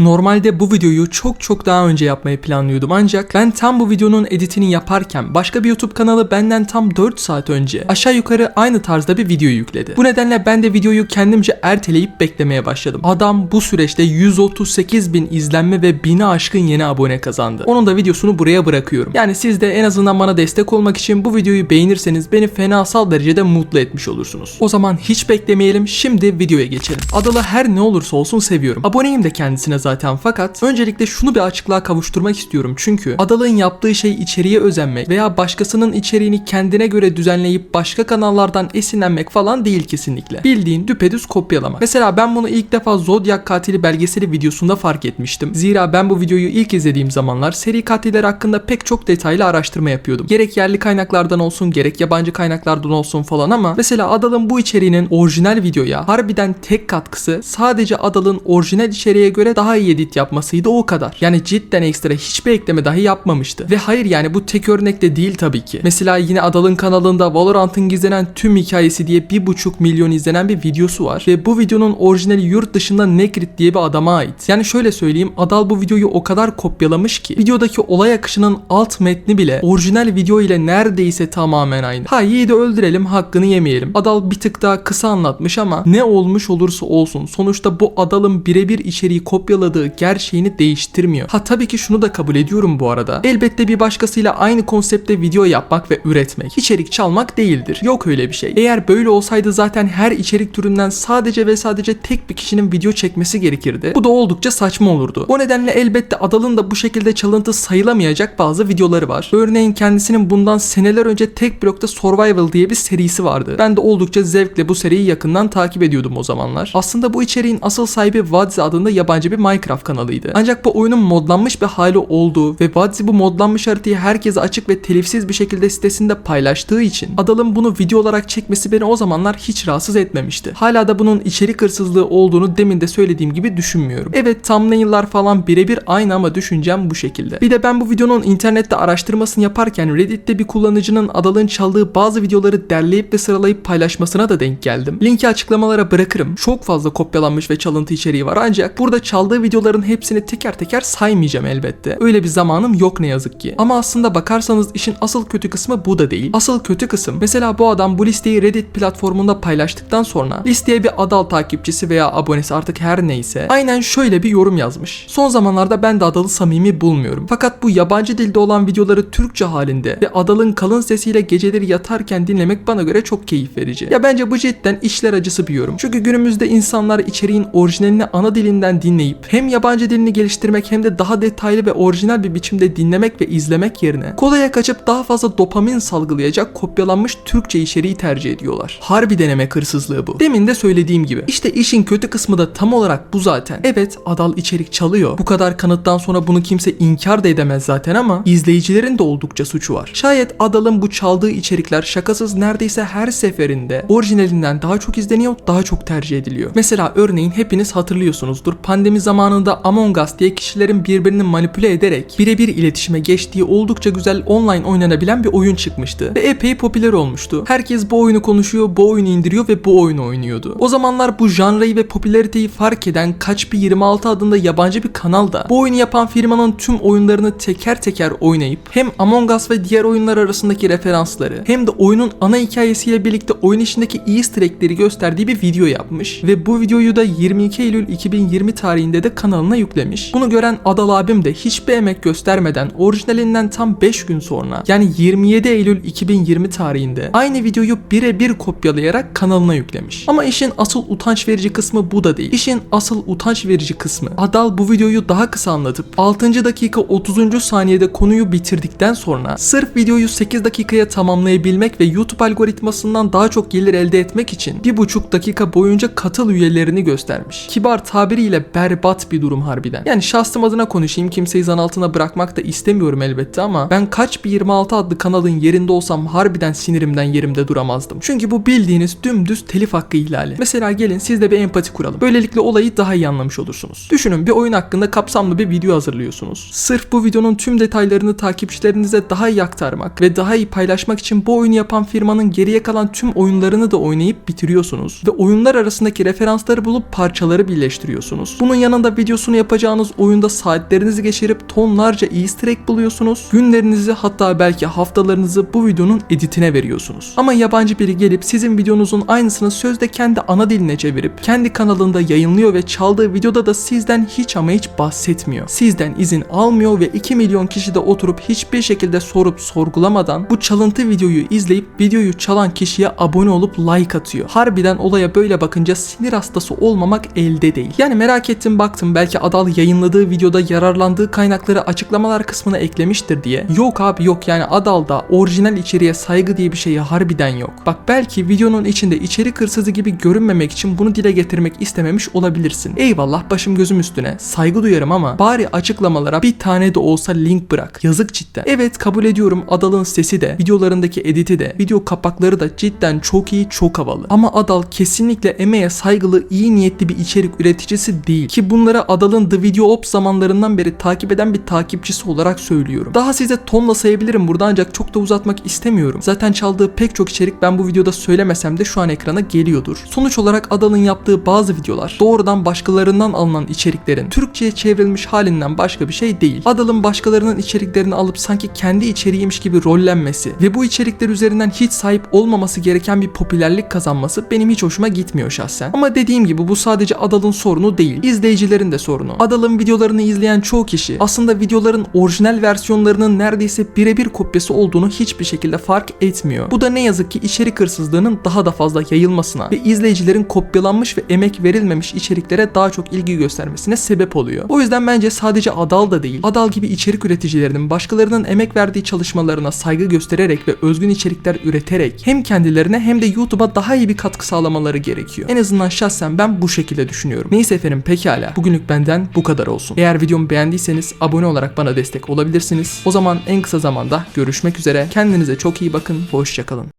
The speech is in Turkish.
Normalde bu videoyu çok çok daha önce yapmayı planlıyordum ancak ben tam bu videonun editini yaparken başka bir YouTube kanalı benden tam 4 saat önce aşağı yukarı aynı tarzda bir video yükledi. Bu nedenle ben de videoyu kendimce erteleyip beklemeye başladım. Adam bu süreçte 138 bin izlenme ve 1000'e aşkın yeni abone kazandı. Onun da videosunu buraya bırakıyorum. Yani siz de en azından bana destek olmak için bu videoyu beğenirseniz beni fenasal derecede mutlu etmiş olursunuz. O zaman hiç beklemeyelim şimdi videoya geçelim. Adalı her ne olursa olsun seviyorum. Aboneyim de kendisine zaten fakat öncelikle şunu bir açıklığa kavuşturmak istiyorum çünkü Adalı'nın yaptığı şey içeriğe özenmek veya başkasının içeriğini kendine göre düzenleyip başka kanallardan esinlenmek falan değil kesinlikle. Bildiğin düpedüz kopyalamak. Mesela ben bunu ilk defa Zodiac katili belgeseli videosunda fark etmiştim. Zira ben bu videoyu ilk izlediğim zamanlar seri katiller hakkında pek çok detaylı araştırma yapıyordum. Gerek yerli kaynaklardan olsun gerek yabancı kaynaklardan olsun falan ama mesela Adal'ın bu içeriğinin orijinal videoya harbiden tek katkısı sadece Adal'ın orijinal içeriğe göre daha iyi edit yapmasıydı o kadar. Yani cidden ekstra hiçbir ekleme dahi yapmamıştı. Ve hayır yani bu tek örnek de değil tabii ki. Mesela yine Adal'ın kanalında Valorant'ın gizlenen tüm hikayesi diye 1.5 milyon izlenen bir videosu var. Ve bu videonun orijinali yurt dışında Nekrit diye bir adama ait. Yani şöyle söyleyeyim Adal bu videoyu o kadar kopyalamış ki videodaki olay akışının alt metni bile orijinal video ile neredeyse tamamen aynı. Ha yiğidi öldürelim hakkını yemeyelim. Adal bir tık daha kısa anlatmış ama ne olmuş olursa olsun sonuçta bu Adal'ın birebir içeriği kopyaladığı gerçeğini değiştirmiyor. Ha tabii ki şunu da kabul ediyorum bu arada. Elbette bir başkasıyla aynı konsepte video yapmak ve üretmek içerik çalmak değildir. Yok öyle bir şey. Eğer böyle olsaydı zaten her içerik türünden sadece ve sadece tek bir kişinin video çekmesi gerekirdi. Bu da oldukça saçma olurdu. Bu nedenle elbette Adal'ın da bu şekilde çalıntı sayılamayacak bazı videoları var. Örneğin kendisinin bundan seneler önce tek blokta Survival diye bir serisi vardı. Ben de oldukça zevkle bu seriyi yakından takip ediyordum o zamanlar. Aslında bu içeriğin asıl sahibi Wadzi adında yabancı bir Minecraft kanalıydı. Ancak bu oyunun modlanmış bir hali olduğu ve Wadzi bu modlanmış haritayı herkese açık ve telifsiz bir şekilde sitesinde paylaştığı için Adal'ın bunu video olarak çekmesi beni o zamanlar hiç rahatsız etmemişti. Hala da bunun içerik hırsızlığı olduğunu demin de söylediğim gibi düşünmüyorum. Evet thumbnail'lar falan birebir aynı ama düşüncem bu şekilde. Bir de ben bu videonun internette araştırmasını yaparken Reddit'te bir kullanıcının Adal'ın çaldığı bazı videoları derleyip ve sıralayıp paylaşmasına da denk geldim. Linki açıklamalara bırakırım. Çok fazla kopyalanmış ve çalıntı içeriği var ancak burada çaldığı videoların hepsini teker teker saymayacağım elbette. Öyle bir zamanım yok ne yazık ki. Ama aslında bakarsanız işin asıl kötü kısmı bu da değil. Asıl kötü kısım mesela bu adam bu listeyi Reddit platformunda paylaştıktan sonra listeye bir Adal takipçisi veya abonesi artık her neyse aynen şöyle bir yorum yazmış. Son zamanlarda ben de Adal'ı samimi bulmuyorum. Fakat bu yabancı dilde olan videoları Türkçe halinde ve Adal'ın kalın sesiyle geceleri yatarken dinlemek bana göre çok keyif verici. Ya bence bu cidden işler acısı bir yorum. Çünkü günümüzde insanlar içeriğin orijinalini ana dilinden dinleyip hem yabancı dilini geliştirmek hem de daha detaylı ve orijinal bir biçimde dinlemek ve izlemek yerine kolaya kaçıp daha fazla dopamin salgılayacak kopyalanmış Türkçe içeriği tercih ediyorlar. Harbi deneme hırsızlığı bu. Demin de söylediğim gibi. İşte işin kötü kısmı da tam olarak bu zaten. Evet Adal içerik çalıyor. Bu kadar kanıttan sonra bunu kimse inkar da edemez zaten ama izleyicilerin de oldukça suçu var. Şayet Adal'ın bu çaldığı içerikler şakasız neredeyse her seferinde orijinalinden daha çok izleniyor, daha çok tercih ediliyor. Mesela örneğin hepiniz hatırlıyorsunuzdur. Pandemi zamanında Among Us diye kişilerin birbirini manipüle ederek birebir iletişime geçtiği oldukça güzel online oynanabilen bir oyun çıkmıştı. Ve epey popüler olmuştu. Herkes bu oyunu konuşuyor, bu oyunu indiriyor ve bu oyunu oynuyordu. O zamanlar bu janrayı ve popülariteyi fark eden Kaç bir 26 adında yabancı bir kanal da bu oyunu yapan firmanın tüm oyunlarını teker teker oynayıp hem Among Us ve diğer oyunlar arasındaki referansları hem de oyunun ana hikayesiyle birlikte oyun içindeki easter egg'leri gösterdiği bir video yapmış ve bu videoyu da 22 Eylül 2020 tarihinde de kanalına yüklemiş. Bunu gören Adal abim de hiçbir emek göstermeden orijinalinden tam 5 gün sonra yani 27 Eylül 2020 tarihinde aynı videoyu birebir kopyalayarak kanalına yüklemiş. Ama işin asıl utanç verici kısmı bu da değil. İşin asıl utanç verici kısmı Adal bu videoyu daha kısa anlatıp 6. dakika 30. saniyede konuyu bitirdikten sonra sırf videoyu 8 dakikaya tamamlayabilmek ve YouTube algoritmasından daha çok gelir elde etmek için 1,5 dakika boyunca katıl üyelerini göstermiş. Kibar tabiriyle berbat bir durum harbiden. Yani şahsım adına konuşayım kimseyi zan altına bırakmak da istemiyorum elbette ama ben kaç bir 26 adlı kanalın yerinde olsam harbiden sinirimden yerimde duramazdım. Çünkü bu bildiğiniz dümdüz telif hakkı ihlali. Mesela gelin siz de bir empati kuralım. Böylelikle olayı daha iyi anlamış olursunuz. Düşünün bir oyun hakkında kapsamlı bir video hazırlıyorsunuz. Sırf bu videonun tüm detaylarını takipçilerinize daha iyi aktarmak ve daha iyi paylaşmak için bu oyunu yapan firmanın geriye kalan tüm oyunlarını da oynayıp bitiriyorsunuz ve oyunlar arasındaki referansları bulup parçaları birleştiriyorsunuz. Bunun yanında Sonra videosunu yapacağınız oyunda saatlerinizi geçirip tonlarca easter egg buluyorsunuz. Günlerinizi hatta belki haftalarınızı bu videonun editine veriyorsunuz. Ama yabancı biri gelip sizin videonuzun aynısını sözde kendi ana diline çevirip kendi kanalında yayınlıyor ve çaldığı videoda da sizden hiç ama hiç bahsetmiyor. Sizden izin almıyor ve 2 milyon kişi de oturup hiçbir şekilde sorup sorgulamadan bu çalıntı videoyu izleyip videoyu çalan kişiye abone olup like atıyor. Harbiden olaya böyle bakınca sinir hastası olmamak elde değil. Yani merak ettim baktım belki Adal yayınladığı videoda yararlandığı kaynakları açıklamalar kısmına eklemiştir diye. Yok abi yok yani Adal'da orijinal içeriğe saygı diye bir şey harbiden yok. Bak belki videonun içinde içerik hırsızı gibi görünmemek için bunu dile getirmek istememiş olabilirsin. Eyvallah başım gözüm üstüne saygı duyarım ama bari açıklamalara bir tane de olsa link bırak. Yazık cidden. Evet kabul ediyorum Adal'ın sesi de, videolarındaki editi de, video kapakları da cidden çok iyi, çok havalı. Ama Adal kesinlikle emeğe saygılı, iyi niyetli bir içerik üreticisi değil. Ki bunları Adal'ın The Video Ops zamanlarından beri takip eden bir takipçisi olarak söylüyorum. Daha size tonla sayabilirim burada ancak çok da uzatmak istemiyorum. Zaten çaldığı pek çok içerik ben bu videoda söylemesem de şu an ekrana geliyordur. Sonuç olarak Adal'ın yaptığı bazı videolar doğrudan başkalarından alınan içeriklerin Türkçe'ye çevrilmiş halinden başka bir şey değil. Adal'ın başkalarının içeriklerini alıp sanki kendi içeriğiymiş gibi rollenmesi ve bu içerikler üzerinden hiç sahip olmaması gereken bir popülerlik kazanması benim hiç hoşuma gitmiyor şahsen. Ama dediğim gibi bu sadece Adal'ın sorunu değil. İzleyicilerin de sorunu. Adal'ın videolarını izleyen çoğu kişi aslında videoların orijinal versiyonlarının neredeyse birebir kopyası olduğunu hiçbir şekilde fark etmiyor. Bu da ne yazık ki içerik hırsızlığının daha da fazla yayılmasına ve izleyicilerin kopyalanmış ve emek verilmemiş içeriklere daha çok ilgi göstermesine sebep oluyor. O yüzden bence sadece Adal da değil, Adal gibi içerik üreticilerinin başkalarının emek verdiği çalışmalarına saygı göstererek ve özgün içerikler üreterek hem kendilerine hem de YouTube'a daha iyi bir katkı sağlamaları gerekiyor. En azından şahsen ben bu şekilde düşünüyorum. Neyse efendim pekala. Bugünlük benden bu kadar olsun. Eğer videomu beğendiyseniz abone olarak bana destek olabilirsiniz. O zaman en kısa zamanda görüşmek üzere. Kendinize çok iyi bakın. Hoşçakalın.